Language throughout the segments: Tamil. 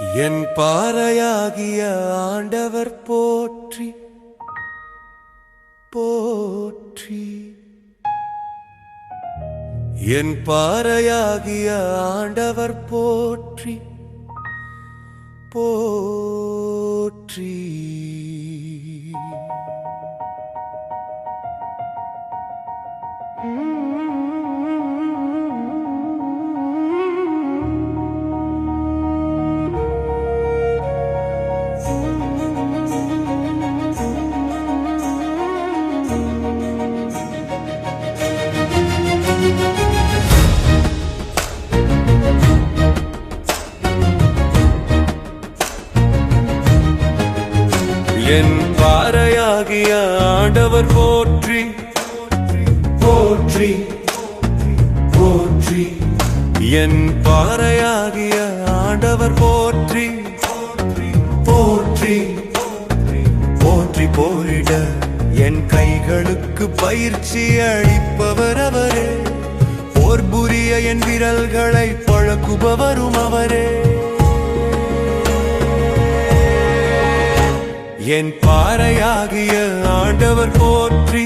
என் பாறையாகிய ஆண்டவர் போற்றி போற்றி. என் பாறையாகிய ஆண்டவர் போற்றி போற்றி. என் பாறையாகிய ஆண்டவர் போற்றி. போற்றி. போற்றி. என் பாறையாகிய ஆண்டவர் போற்றி. போற்றி. போற்றி போரிட என் கைகளுக்கு பயிற்சி அளிப்பவர் அவரே. போர் புரிய என் விரல்களை பழக்குபவரும் அவரே. என் பாறையாகிய ஆண்டவர் போற்றி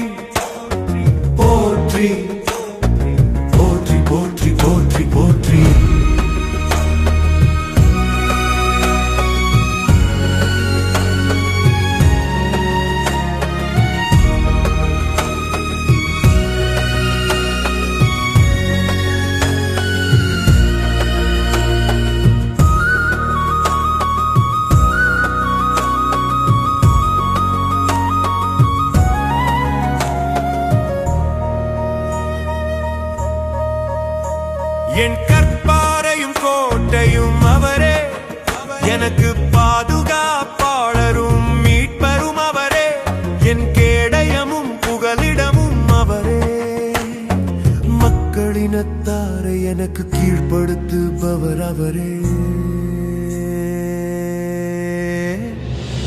என் கற்பாரையும் கோட்டையும் அவரே. எனக்கு பாதுகாப்பாளரும் மீட்பரும் அவரே. என் கேடயமும் புகலிடமும் அவரே. மக்களினத்தாரை எனக்கு கீழ்ப்படுத்துபவர் அவரே.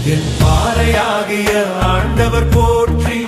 என் பாறையாகிய ஆண்டவர் போற்றி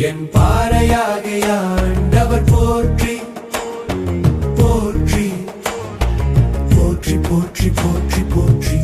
என் பாறையாக ஆண்டவர் போற்றி போற்றி போற்றி போற்றி போற்றி போற்றி.